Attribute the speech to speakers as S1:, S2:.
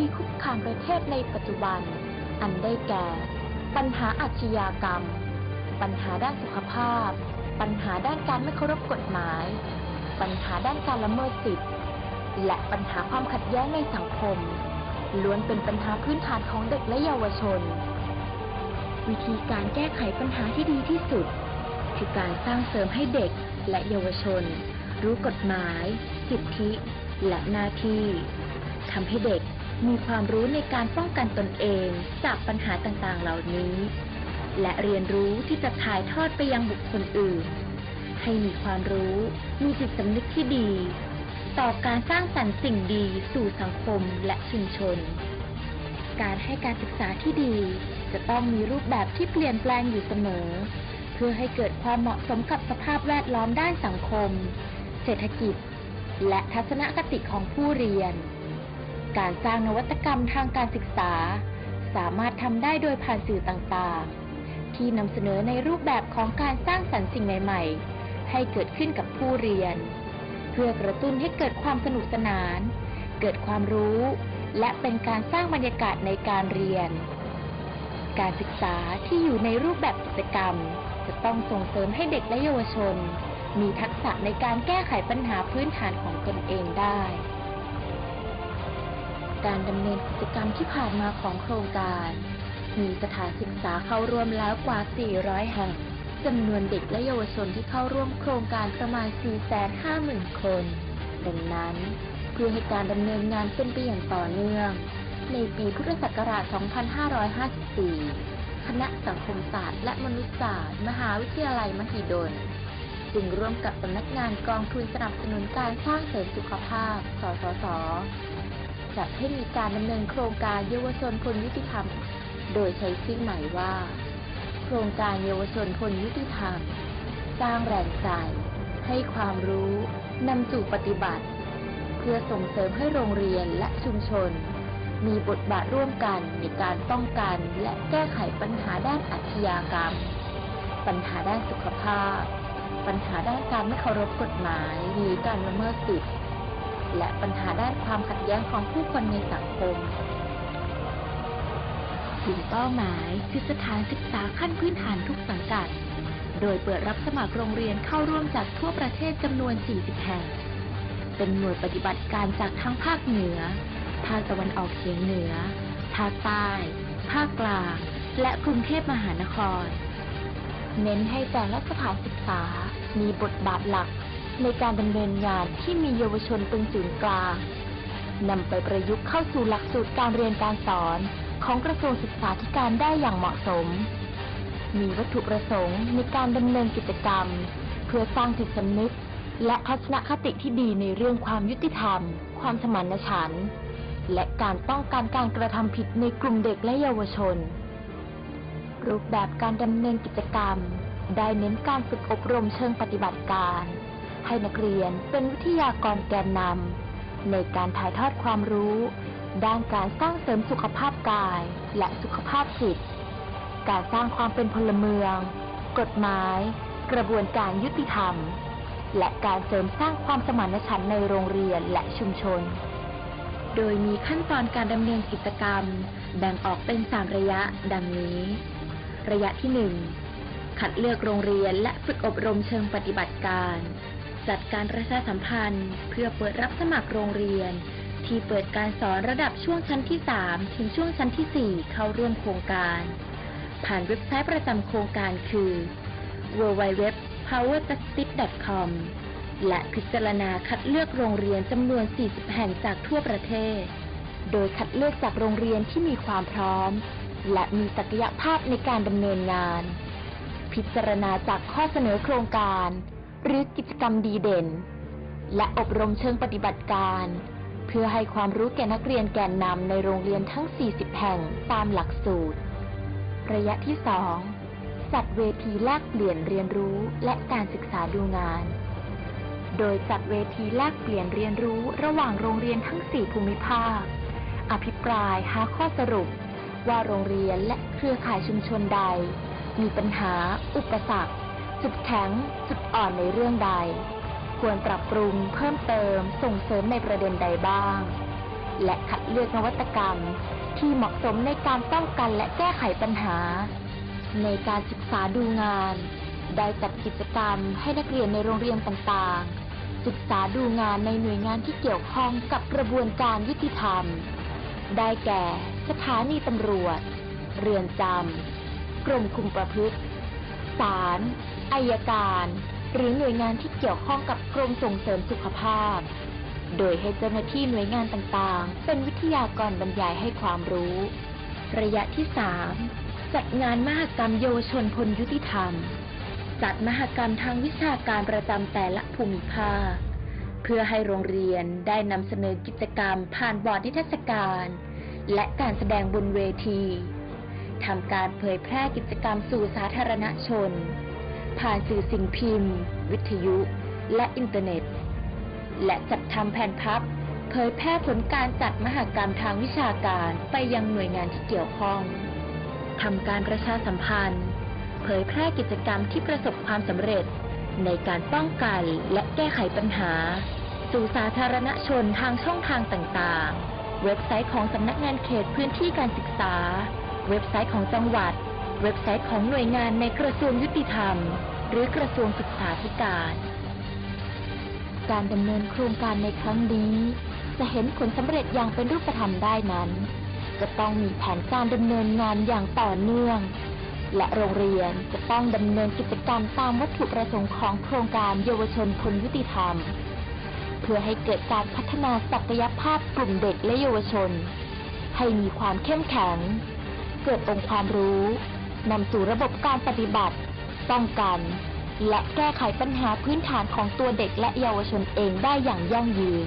S1: ที่คุกคามประเทศในปัจจุบัน อันได้แก่ ปัญหาอาชญากรรม ปัญหาด้านสุขภาพ ปัญหาด้านการไม่เคารพกฎหมาย ปัญหาด้านการละเมิดสิทธิและปัญหาความขัดแย้งในสังคม ล้วนเป็นปัญหาพื้นฐานของเด็กและเยาวชน วิธีการแก้ไขปัญหาที่ดีที่สุด คือการสร้างเสริมให้เด็กและเยาวชน รู้กฎหมาย สิทธิ และหน้าที่ทำให้เด็ก มีความรู้ในการป้องกันตนเองจากปัญหาต่างๆ เหล่านี้ และเรียนรู้ที่จะถ่ายทอดไปยังบุคคลอื่น ให้มีความรู้ มีจิตสำนึกที่ดี ต่อการสร้างสรรค์สิ่งดีสู่สังคมและชุมชน การให้การศึกษาที่ดี จะต้องมีรูปแบบที่เปลี่ยนแปลงอยู่เสมอ เพื่อให้เกิดความเหมาะสมกับสภาพแวดล้อมด้านสังคม เศรษฐกิจ และทัศนคติของผู้เรียน การสร้างนวัตกรรมทางการศึกษา สามารถทำได้โดยผ่านสื่อต่างๆ ที่นำเสนอในรูปแบบของการสร้างสรรค์สิ่งใหม่ ๆ ให้เกิดขึ้นกับผู้เรียน เพื่อกระตุ้นให้เกิดความสนุกสนาน เกิดความรู้ และเป็นการสร้างบรรยากาศในการเรียน การศึกษาที่อยู่ในรูปแบบกิจกรรม จะต้องส่งเสริมให้เด็กและเยาวชน มีทักษะในการแก้ไขปัญหาพื้นฐานของตนเองได้ การดำเนินกิจกรรมที่ผ่านมาของโครงการ มีสถานศึกษาเข้าร่วมแล้วกว่า 400 แห่งจำนวนเด็กและเยาวชนที่เข้าร่วมโครงการประมาณ 450,000 คน ดังนั้น เพื่อให้การดำเนินงานเป็นไปอย่างต่อเนื่อง ในปีพุทธศักราช 2554 คณะสังคมศาสตร์และมนุษยศาสตร์ มหาวิทยาลัยมหิดล จึงร่วมกับสำนักงานกองทุนสนับสนุนการสร้างเสริมสุขภาพ สสส จัดให้มีการดำเนินโครงการเยาวชนพลยุติธรรม โดยใช้ชื่อใหม่ว่า โครงการเยาวชนพลยุติธรรม สร้างแรงใจ ให้ความรู้นำสู่ปฏิบัติ เพื่อส่งเสริมให้โรงเรียนและชุมชน มีบทบาทร่วมกันในการป้องกันและแก้ไขปัญหาด้านอาชญากรรม ปัญหาด้านสุขภาพ ปัญหาด้านการไม่เคารพกฎหมายหรือการละเมิดสิทธิ และปัญหาด้านความขัดแย้งของผู้คนในสังคมกลุ่มเป้าหมายคือสถานศึกษาขั้นพื้นฐานทุกสังกัด โดยเปิดรับสมัครโรงเรียนเข้าร่วมจากทั่วประเทศจำนวน 40 แห่ง เป็นหน่วยปฏิบัติการจากทั้งภาคเหนือ ภาคตะวันออกเฉียงเหนือ ภาคใต้ ภาคกลาง และกรุงเทพมหานคร เน้นให้แต่ละสถานศึกษามีบทบาทหลัก ในการดำเนินงานที่มีเยาวชนเป็นศูนย์กลางนำไปประยุกต์เข้าสู่หลักสูตรการเรียนการสอนของกระทรวงศึกษาธิการได้อย่างเหมาะสม มีวัตถุประสงค์ในการดำเนินกิจกรรม เพื่อสร้างจิตสำนึก และทัศนคติที่ดีในเรื่องความยุติธรรม ความสมานฉันท์และการป้องกันการกระทำผิดในกลุ่มเด็กและเยาวชน รูปแบบการดำเนินกิจกรรม ได้เน้นการฝึกอบรมเชิงปฏิบัติการ ให้นักเรียนเป็นวิทยากรแกนนำในการถ่ายทอดความรู้ ด้านการสร้างเสริมสุขภาพกายและสุขภาพจิต การสร้างความเป็นพลเมือง กฎหมาย กระบวนการยุติธรรม และการเสริมสร้างความสมานฉันท์ในโรงเรียนและชุมชน โดยมีขั้นตอนการดำเนินกิจกรรม แบ่งออกเป็น3ระยะดังนี้ ระยะที่1คัดเลือกโรงเรียนและฝึกอบรมเชิงปฏิบัติการ จัดการประชาสัมพันธ์ เพื่อเปิดรับสมัครโรงเรียน ที่เปิดการสอนระดับช่วงชั้นที่ 3 ถึงช่วงชั้นที่ 4 เข้าร่วมโครงการ ผ่านเว็บไซต์ประจำโครงการคือ www.powerjustice.com และพิจารณาคัดเลือกโรงเรียนจำนวน 40 แห่งจากทั่วประเทศ โดยคัดเลือกจากโรงเรียนที่มีความพร้อม และมีศักยภาพในการดำเนินงาน พิจารณาจากข้อเสนอโครงการ หรือกิจกรรมดีเด่น และอบรมเชิงปฏิบัติการ เพื่อให้ความรู้แก่นักเรียนแกนนำในโรงเรียนทั้ง 40 แห่งตามหลักสูตร ระยะที่ 2 จัดเวทีแลกเปลี่ยนเรียนรู้และการศึกษาดูงาน โดยจัดเวทีแลกเปลี่ยนเรียนรู้ระหว่างโรงเรียนทั้ง 4 ภูมิภาค อภิปรายหาข้อสรุปว่าโรงเรียนและเครือข่ายชุมชนใด มีปัญหา อุปสรรค จุดแข็ง จุดอ่อนในเรื่องใด ควรปรับปรุงเพิ่มเติมส่งเสริมในประเด็นใดบ้าง และคัดเลือกนวัตกรรมที่เหมาะสมในการป้องกันและแก้ไขปัญหา ในการศึกษาดูงาน ได้จัดกิจกรรมให้นักเรียนในโรงเรียนต่างๆ ศึกษาดูงานในหน่วยงานที่เกี่ยวข้องกับกระบวนการยุติธรรม ได้แก่ สถานีตำรวจ เรือนจำกรมคุมประพฤติ ศาลอายการ หรือหน่วยงานที่เกี่ยวข้องกับกรมส่งเสริมสุขภาพ โดยให้เจ้าหน้าที่หน่วยงานต่างๆ เป็นวิทยากรบรรยายให้ความรู้ ระยะที่ 3 จัดงานมหกรรมเยาวชนพลยุติธรรม จัดมหกรรมทางวิชาการประจำแต่ละภูมิภาค เพื่อให้โรงเรียนได้นำเสนอกิจกรรมผ่านบอร์ดนิทรรศการ และการแสดงบนเวที ทำการเผยแพร่กิจกรรมสู่สาธารณชน ผ่านสื่อสิ่งพิมพ์ วิทยุ และอินเทอร์เน็ต และจัดทำแผ่นพับ เผยแพร่ผลการจัดมหกรรมทางวิชาการไปยังหน่วยงานที่เกี่ยวข้องทำการประชาสัมพันธ์ เผยแพร่กิจกรรมที่ประสบความสำเร็จ ในการป้องกันและแก้ไขปัญหา สู่สาธารณชนทางช่องทางต่างๆ เว็บไซต์ของสำนักงานเขตพื้นที่การศึกษา เว็บไซต์ของจังหวัด เว็บไซต์ของหน่วยงานในกระทรวงยุติธรรม หรือกระทรวงศึกษาธิการ การดำเนินโครงการในครั้งนี้ จะเห็นผลสำเร็จอย่างเป็นรูปธรรมได้นั้น จะต้องมีแผนการดำเนินงานอย่างต่อเนื่อง และโรงเรียนจะต้องดำเนินกิจกรรมตามวัตถุประสงค์ของโครงการเยาวชนพลยุติธรรม เพื่อให้เกิดการพัฒนาศักยภาพกลุ่มเด็กและเยาวชน ให้มีความเข้มแข็ง เกิดองค์ความรู้นำสู่ระบบการปฏิบัติ ป้องกัน และแก้ไขปัญหาพื้นฐานของตัวเด็กและเยาวชนเองได้อย่างยั่งยืน